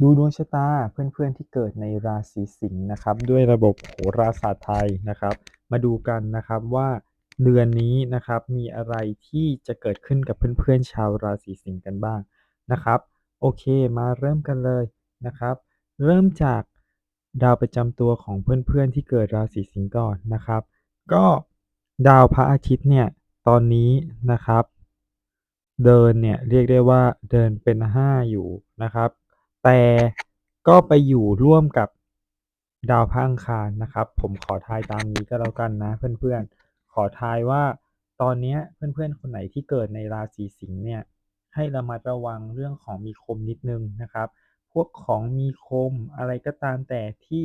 ดูดวงชะตาเพื่อนๆที่เกิดในราศีสิงห์นะครับ ด้วยระบบโหราศาสตร์ไทยนะครับ มาดูกันนะครับว่าเดือนนี้นะครับมีอะไรที่จะเกิดขึ้นกับเพื่อนๆชาวราศีสิงห์กันบ้างนะครับ โอเคมาเริ่มกันเลยนะครับ เริ่มจากดาวประจำตัวของเพื่อนๆที่เกิดราศีสิงห์ก่อนนะครับ ก็ดาวพระอาทิตย์เนี่ยตอนนี้นะครับ เดินเนี่ยเรียกได้ว่าเดินเป็น 5 อยู่นะครับ แต่ก็ไปอยู่ร่วมกับดาวพระอังคารนะครับ ผมขอทายตามนี้ก็แล้วกันนะเพื่อนๆ ขอทายว่าตอนนี้เพื่อนๆ คนไหนที่เกิดในราศีสิงห์เนี่ยให้ระมัดระวังเรื่องของมีคมนิดนึงนะครับ พวกของมีคมอะไรก็ตามแต่ที่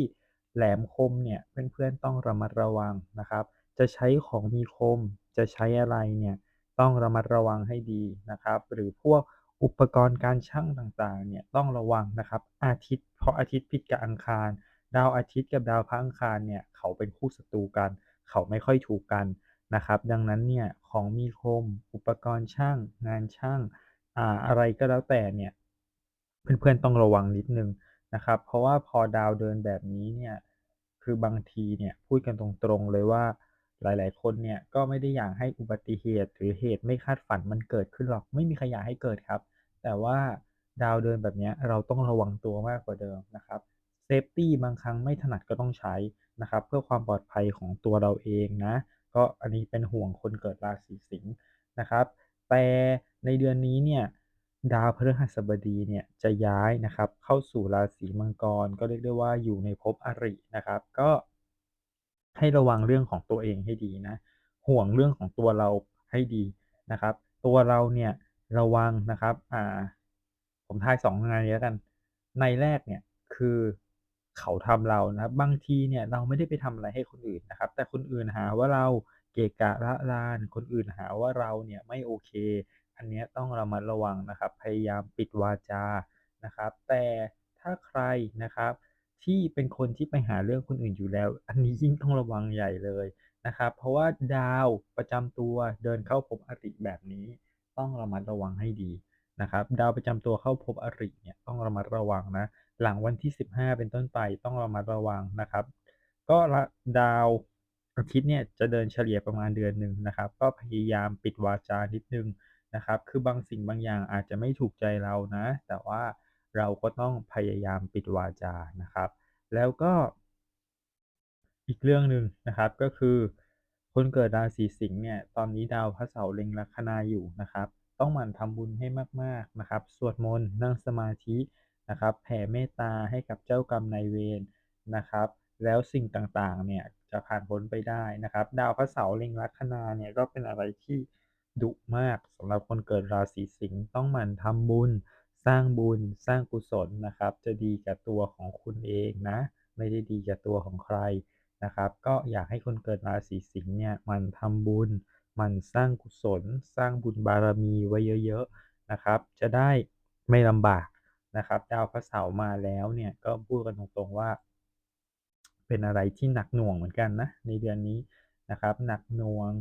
แหลมคมเนี่ยเพื่อนๆต้องระมัดระวังนะครับ จะใช้ของมีคมจะใช้อะไรเนี่ยต้องระมัดระวังให้ดีนะครับ หรือพวก อุปกรณ์การชั่งต่างๆเนี่ยต้องระวังนะครับ อาทิตย์เพราะอาทิตย์ผิดกับอังคาร ดาวอาทิตย์กับดาวพระอังคารเนี่ยเขาเป็นคู่ศัตรูกัน เขาไม่ค่อยถูกกันนะครับ ดังนั้นเนี่ยของมีคม อุปกรณ์ช่าง งานช่างอ่าอะไรก็แล้วแต่เนี่ยเพื่อนๆต้องระวังนิดนึงนะครับ เพราะว่าพอดาวเดินแบบนี้เนี่ยคือบางทีเนี่ยพูดกันตรงๆเลยว่าหลายๆ คนเนี่ยก็ไม่ได้อยากให้อุบัติเหตุหรือเหตุไม่คาดฝันมันเกิดขึ้นหรอก ไม่มีใครอยากให้เกิดครับ แต่ว่าดาวเดินแบบนี้เราต้องระวังตัวมากกว่าเดิมนะครับเซฟตี้บางครั้งไม่ถนัดก็ต้องใช้นะครับเพื่อความปลอดภัยของตัวเราเองนะ ก็อันนี้เป็นห่วงคนเกิดราศีสิงห์นะครับ แต่ในเดือนนี้เนี่ยดาวพฤหัสบดีเนี่ยจะย้ายนะครับเข้าสู่ราศีมังกร ก็เรียกได้ว่าอยู่ในภพอรินะครับ ก็ให้ระวังเรื่องของตัวเองให้ดีนะห่วงเรื่องของตัวเราให้ดีนะครับ ตัวเราเนี่ย ระวังนะครับ อ่า ผมทาย2ในแล้วกัน ในแรกเนี่ยคือเขาทำเรานะครับบางทีเนี่ยเราไม่ได้ไปทำอะไรให้คนอื่นนะครับ แต่คนอื่นหาว่าเราเกะกะระราน คนอื่นหาว่าเราเนี่ยไม่โอเค อันนี้ต้องระมัดระวังนะครับ พยายามปิดวาจานะครับ แต่ถ้าใครนะครับที่เป็นคนที่ไปหาเรื่องคนอื่นอยู่แล้ว อันนี้ยิ่งต้องระวังใหญ่เลยนะครับ เพราะว่าดาวประจำตัวเดินเข้าภพอริแบบนี้ ต้องระมัดระวังให้ดีนะครับดาวประจำตัวเข้าภพอริเนี่ยต้องระมัดระวังนะหลังวันที่ 15 เป็นต้นไปต้องระมัดระวังนะครับ ก็ดาวอาทิตย์เนี่ยจะเดินเฉลี่ยประมาณเดือนหนึ่งนะครับ ก็พยายามปิดวาจานิดนึงนะครับ คือบางสิ่งบางอย่างอาจจะไม่ถูกใจเรานะ แต่ว่าเราก็ต้องพยายามปิดวาจานะครับ แล้วก็อีกเรื่องหนึ่งนะครับก็คือ คนเกิดราศีสิงห์เนี่ยตอนนี้ดาวพระเสาร์เล็งลัคนาอยู่นะครับ ต้องหมั่นทำบุญให้มากๆนะครับ สวดมนต์นั่งสมาธินะครับแผ่เมตตาให้กับเจ้ากรรมนายเวรนะครับ แล้วสิ่งต่างๆเนี่ยจะผ่านพ้นไปได้นะครับ ดาวพระเสาร์เล็งลัคนาเนี่ยก็เป็นอะไรที่ดุมากสำหรับคนเกิดราศีสิงห์ต้องหมั่นทำบุญ สร้างบุญสร้างกุศลนะครับ จะดีกับตัวของคุณเองนะ ไม่ได้ดีกับตัวของใคร นะครับ ก็อยากให้คนเกิดราศีสิงห์เนี่ยมันทำบุญ มันสร้างกุศล สร้างบุญบารมีไว้เยอะๆนะครับ จะได้ไม่ลำบากนะครับ ดาวพระเสาร์มาแล้วเนี่ยก็พูดกันตรงๆว่า เป็นอะไรที่หนักหน่วงเหมือนกันนะในเดือนนี้นะครับ หนักหน่วง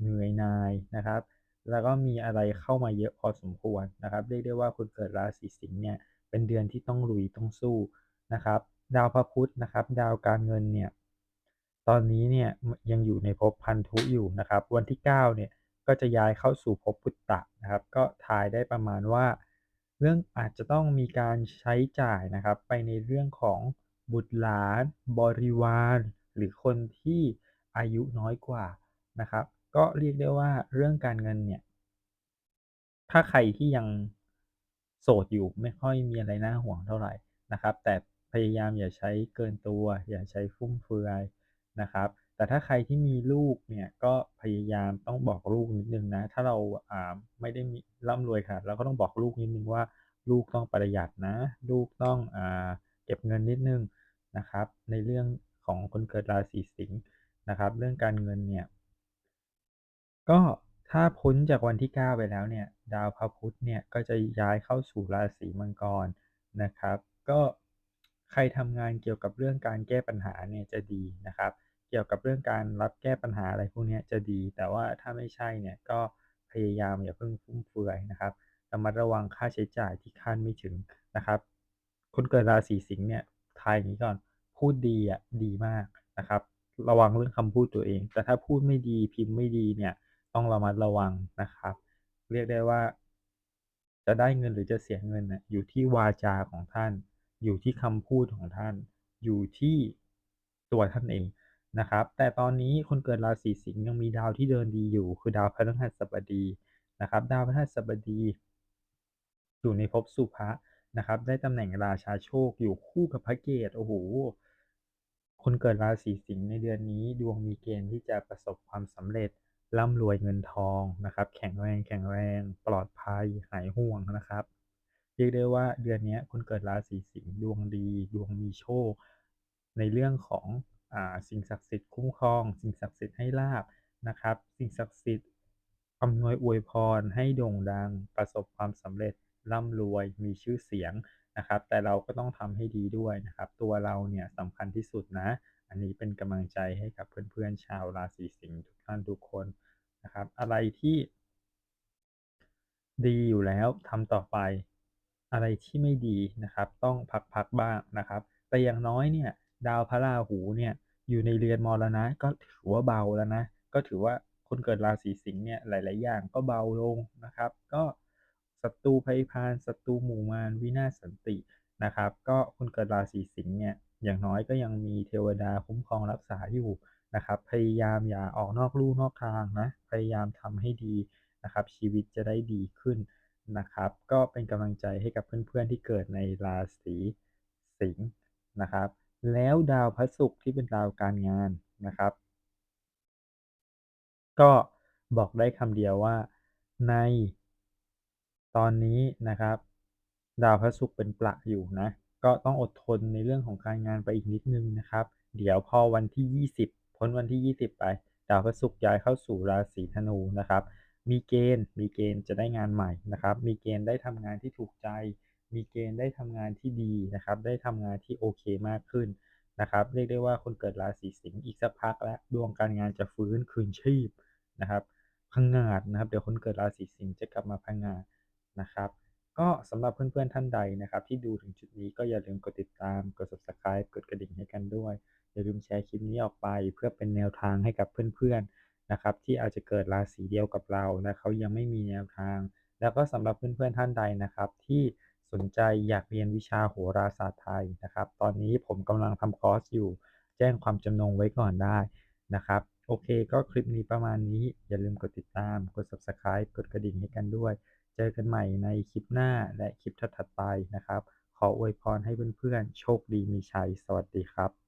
เหนื่อยนายนะครับ แล้วก็มีอะไรเข้ามาเยอะพอสมควรนะครับ เรียกได้ว่าคนเกิดราศีสิงห์เนี่ยเป็นเดือนที่ต้องลุยต้องสู้นะครับ ดาวพระพุธนะครับ ดาวการเงินเนี่ย ตอนนี้เนี่ยยังอยู่ในภพพันธุอยู่นะครับ วันที่9เนี่ยก็จะย้ายเข้าสู่ภพปุตตะนะครับ ก็ทายได้ประมาณว่า เรื่องอาจจะต้องมีการใช้จ่ายนะครับ ไปในเรื่องของบุตรหลาน บริวาร หรือคนที่อายุน้อยกว่านะครับ ก็เรียกได้ว่าเรื่องการเงินเนี่ยถ้าใครที่ยังโสดอยู่ไม่ค่อยมีอะไรน่าห่วงเท่าไหร่นะครับ แต่พยายามอย่าใช้เกินตัว อย่าใช้ฟุ่มเฟือย นะครับ แต่ถ้าใครที่มีลูกเนี่ยก็พยายามต้องบอกลูกนิดนึงนะ ถ้าเราอ่าไม่ได้มีร่ำรวยขนาดเราก็ต้องบอกลูกนิดนึงว่า ลูกต้องประหยัดนะ ลูกต้องอ่าเก็บเงินนิดนึงนะครับ ในเรื่องของคนเกิดราศีสิงห์นะครับ เรื่องการเงินเนี่ย ก็ถ้าพ้นจากวันที่ 9 ไปแล้วเนี่ย ดาวพระพุธเนี่ยก็จะย้ายเข้าสู่ราศีมังกรนะครับ ก็ ใครทำงานเกี่ยวกับเรื่องการแก้ปัญหาเนี่ยจะดีนะครับ เกี่ยวกับเรื่องการรับแก้ปัญหาอะไรพวกนี้จะดี แต่ว่าถ้าไม่ใช่เนี่ยก็พยายามอย่าเพิ่งฟุ่มเฟือยนะครับระมัดระวังค่าใช้จ่ายที่คาดไม่ถึงนะครับ คนเกิดราศีสิงห์เนี่ยทายอย่างงี้ก่อนพูดดีอะดีมากนะครับ ระวังเรื่องคำพูดตัวเอง แต่ถ้าพูดไม่ดีพิมพ์ไม่ดีเนี่ย ต้องระมัดระวังนะครับ เรียกได้ว่า จะได้เงินหรือจะเสียเงินน่ะอยู่ที่วาจาของท่าน อยู่ที่คำพูดของท่าน อยู่ที่ตัวท่านเองนะครับ แต่ตอนนี้คนเกิดราศีสิงห์ยังมีดาวที่เดินดีอยู่ คือดาวพฤหัสบดีนะครับ ดาวพฤหัสบดี อยู่ในภพสุภะนะครับ ได้ตำแหน่งราชาโชคอยู่คู่กับพระเกตโอ้โหคนเกิดราศีสิงห์ในเดือนนี้ดวงมีเกณฑ์ที่จะประสบความสำเร็จร่ำรวยเงินทองนะครับ แข็งแรงแข็งแรง ปลอดภัยหายห่วงนะครับ เรียกได้ว่าเดือนนี้คนเกิดราศีสิงห์ดวงดี ดวงมีโชค ในเรื่องของอสิ่งศักดิ์สิทธิ์คุ้มครอง สิ่งศักดิ์สิทธิ์ให้ลาภนะครับ สิ่งศักดิ์สิทธิ์อำนวยอวยพรให้โด่งดัง ประสบความสำเร็จร่ำรวยมีชื่อเสียงนะครับ แต่เราก็ต้องทำให้ดีด้วยนะครับ ตัวเราเนี่ยสำคัญที่สุดนะ อันนี้เป็นกำลังใจให้กับเพื่อนๆชาวราศีสิงห์ทุกท่านทุกคนนะครับ อะไรที่ดีอยู่แล้วทำต่อไป อะไรที่ไม่ดีนะครับ ต้องพักๆบ้างนะครับ แต่อย่างน้อยเนี่ยดาวพระราหูเนี่ยอยู่ในเรือนมรณะก็ถือว่าเบาแล้วนะ ก็ถือว่าคนเกิดราศีสิงห์เนี่ยหลาย ๆ อย่างก็เบาลงนะครับ ก็ศัตรูภัยพานศัตรูหมู่มารวินาศสันตินะครับ ก็คนเกิดราศีสิงห์เนี่ยอย่างน้อยก็ยังมีเทวดาคุ้มครองรักษาอยู่นะครับ พยายามอย่าออกนอกลู่นอกทางนะ พยายามทำให้ดีนะครับ ชีวิตจะได้ดีขึ้น นะครับ ก็เป็นกำลังใจให้กับเพื่อนๆที่เกิดในราศีสิงห์นะครับ แล้วดาวพฤหัสที่เป็นดาวการงานนะครับ ก็บอกได้คำเดียวว่าในตอนนี้นะครับ ดาวพฤหัสเป็นประอยู่นะ ก็ต้องอดทนในเรื่องของการงานไปอีกนิดนึงนะครับ เดี๋ยวพอวันที่ 20 พ้นวันที่ 20 ไป ดาวพฤหัสย้ายเข้าสู่ราศีธนูนะครับ มีเกณฑ์ มีเกณฑ์จะได้งานใหม่นะครับ มีเกณฑ์ได้ทำงานที่ถูกใจ มีเกณฑ์ได้ทำงานที่ดีนะครับ ได้ทำงานที่โอเคมากขึ้นนะครับ เรียกได้ว่าคนเกิดราศีสิงห์อีกสักพักแล้วดวงการงานจะฟื้นคืนชีพนะครับพังงาดนะครับ เดี๋ยวคนเกิดราศีสิงห์จะกลับมาพังงาดนะครับ ก็สำหรับเพื่อนๆท่านใดนะครับ ที่ดูถึงจุดนี้ก็อย่าลืมกดติดตาม กด subscribe กดกระดิ่งให้กันด้วย อย่าลืมแชร์คลิปนี้ออกไป เพื่อเป็นแนวทางให้กับเพื่อนๆ นะครับที่อาจจะเกิดราศีเดียวกับเราและเขายังไม่มีแนวทาง แล้วก็สำหรับเพื่อนๆท่านใดนะครับที่สนใจอยากเรียนวิชาโหราศาสตร์ไทยนะครับ ตอนนี้ผมกำลังทำคอร์สอยู่ แจ้งความจำนงไว้ก่อนได้นะครับ โอเคก็คลิปนี้ประมาณนี้ อย่าลืมกดติดตาม กด subscribe กดกระดิ่งให้กันด้วย เจอกันใหม่ในคลิปหน้าและคลิปถัดๆไปนะครับ ขออวยพรให้เพื่อนๆ โชคดีมีชัย สวัสดีครับ